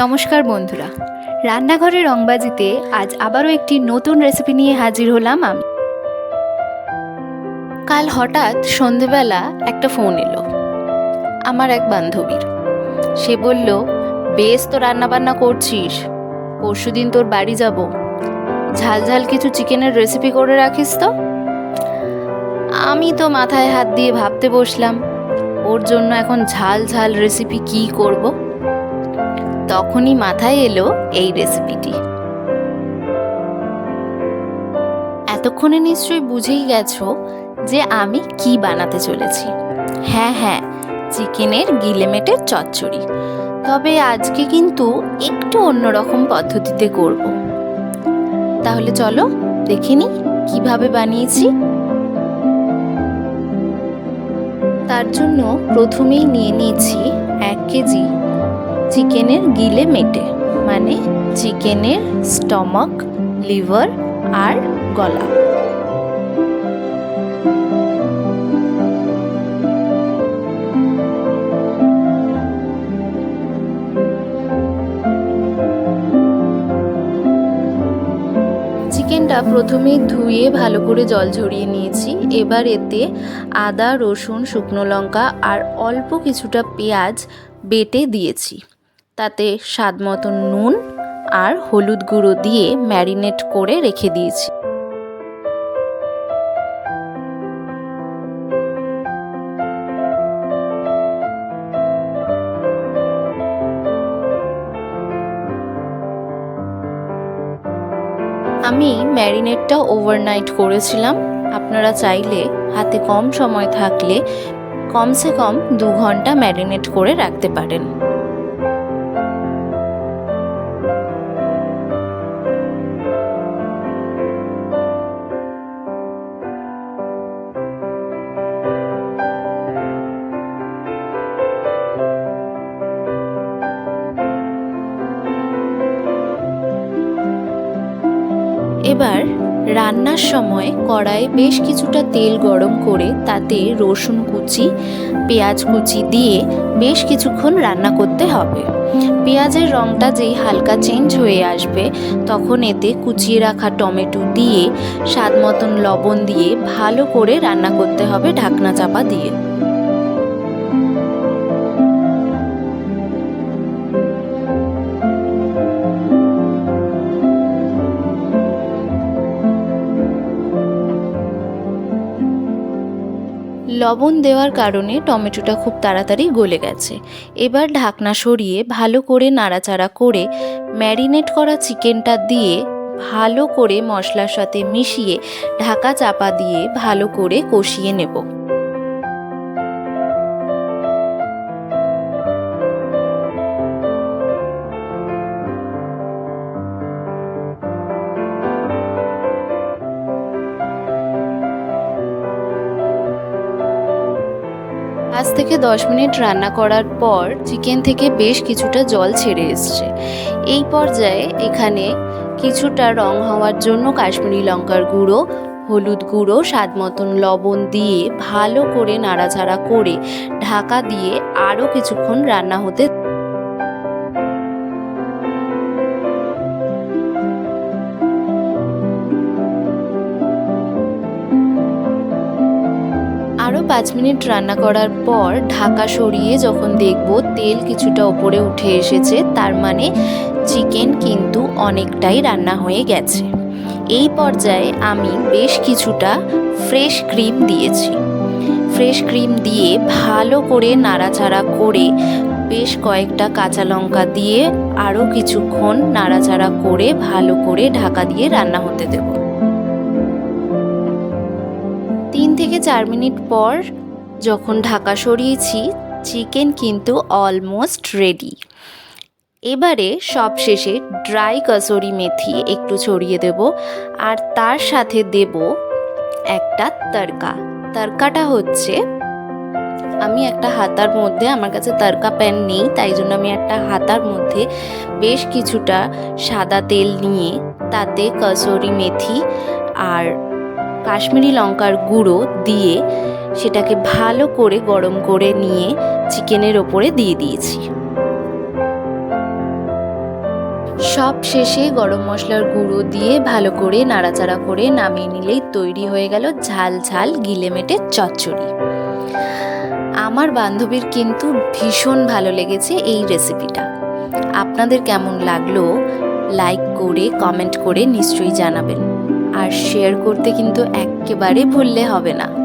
নমস্কার বন্ধুরা। রান্নাঘরে রংবাজিতে আজ আবারও একটি নতুন রেসিপি নিয়ে হাজির হলাম আমি। কাল হঠাৎ সন্ধেবেলা একটা ফোন এলো। আমার এক বান্ধবীর। সে বলল, বেশ তো রান্নাবান্না করছিস। পরশুদিন তোর বাড়ি যাব। ঝাল ঝাল কিছু চিকেনের রেসিপি করে রাখিস তো? আমি তো মাথায় হাত দিয়ে ভাবতে বসলাম, ওর জন্য এখন ঝাল ঝাল রেসিপি কি করব? তখনই মাথায় এলো এই রেসিপিটি এতক্ষণে নিশ্চয়ই বুঝেই গেছো যে আমি কি বানাতে চলেছি। হ্যাঁ হ্যাঁ চিকেনের গিলেমেটের চচ্চড়ি। তবে আজকে কিন্তু একটু অন্যরকম পদ্ধতিতে করব। তাহলে চলো দেখে নি কীভাবে বানিয়েছি। তার জন্য প্রথমেই নিয়ে নিয়েছি এক কেজি চিকেনের গিলে মেটে মানে চিকেনের স্টমাক, লিভার আর গলা। চিকেনটা প্রথমে ধুয়ে ভালো করে জল ঝরিয়ে নিয়েছি। এবার এতে আদা, রসুন, শুকনো লঙ্কা আর অল্প কিছুটা পেঁয়াজ বেটে দিয়েছি। তাতে স্বাদ মতন নুন আর হলুদ গুঁড়ো দিয়ে ম্যারিনেট করে রেখে দিয়েছি। আমি ম্যারিনেটটা ওভারনাইট করেছিলাম। আপনারা চাইলে হাতে কম সময় থাকলে কমসে কম দু ঘণ্টা ম্যারিনেট করে রাখতে পারেন। এবার রান্নার সময় কড়াইয়ে বেশ কিছুটা তেল গরম করে তাতে রসুন কুচি, পেঁয়াজ কুচি দিয়ে বেশ কিছুক্ষণ রান্না করতে হবে। পেঁয়াজের রঙটা যেই হালকা চেঞ্জ হয়ে আসবে, তখন এতে কুচিয়ে রাখা টমেটো দিয়ে স্বাদ মতন লবণ দিয়ে ভালো করে রান্না করতে হবে ঢাকনা চাপা দিয়ে। লবণ দেওয়ার কারণে টমেটোটা খুব তাড়াতাড়ি গলে গেছে। এবার ঢাকনা সরিয়ে ভালো করে নাড়াচাড়া করে ম্যারিনেট করা চিকেনটা দিয়ে ভালো করে মশলার সাথে মিশিয়ে ঢাকা চাপা দিয়ে ভালো করে কষিয়ে নেব। পাঁচ থেকে দশ মিনিট রান্না করার পর চিকেন থেকে বেশ কিছুটা জল ছেড়ে এসছে। এই পর্যায়ে এখানে কিছুটা রং হওয়ার জন্য কাশ্মীরি লঙ্কার গুঁড়ো, হলুদ গুঁড়ো, স্বাদ মতন লবণ দিয়ে ভালো করে নাড়াচাড়া করে ঢাকা দিয়ে আরও কিছুক্ষণ রান্না হতে পাঁচ মিনিট রান্না করার পর ঢাকা সরিয়ে যখন দেখব তেল কিছুটা ওপরে উঠে এসেছে, তার মানে চিকেন কিন্তু অনেকটাই রান্না হয়ে গেছে। এই পর্যায়ে আমি বেশ কিছুটা ফ্রেশ ক্রিম দিয়েছি। ফ্রেশ ক্রিম দিয়ে ভালো করে নাড়াচাড়া করে বেশ কয়েকটা কাঁচা লঙ্কা দিয়ে আরও কিছুক্ষণ নাড়াচাড়া করে ভালো করে ঢাকা দিয়ে রান্না হতে দেবো। থেকে চার মিনিট পর যখন ঢাকা সরিয়েছি, চিকেন কিন্তু অলমোস্ট রেডি এবারে সব শেষে ড্রাই কসুরি মেথি একটু ছড়িয়ে দেব আর তার সাথে দেব একটা তরকা তরকাটা হচ্ছে, আমি একটা হাতার মধ্যে, আমার কাছে তরকা প্যান নেই, তাই জন্য আমি একটা হাতার মধ্যে বেশ কিছুটা সাদা তেল নিয়ে তাতে কসুরি মেথি আর কাশ্মীরি লঙ্কার গুঁড়ো দিয়ে সেটাকে ভালো করে গরম করে নিয়ে চিকেনের ওপরে দিয়ে দিয়েছি। সব শেষে গরম মশলার গুঁড়ো দিয়ে ভালো করে নাড়াচাড়া করে নামিয়ে নিলেই তৈরি হয়ে গেল ঝাল ঝাল গিলেমেটে চচ্চড়ি। আমার বান্ধবীর কিন্তু ভীষণ ভালো লেগেছে এই রেসিপিটা। আপনাদের কেমন লাগল? লাইক করে, কমেন্ট করে নিশ্চয়ই জানাবেন। আর শেয়ার করতে কিন্তু একেবারে ভুললে হবে না।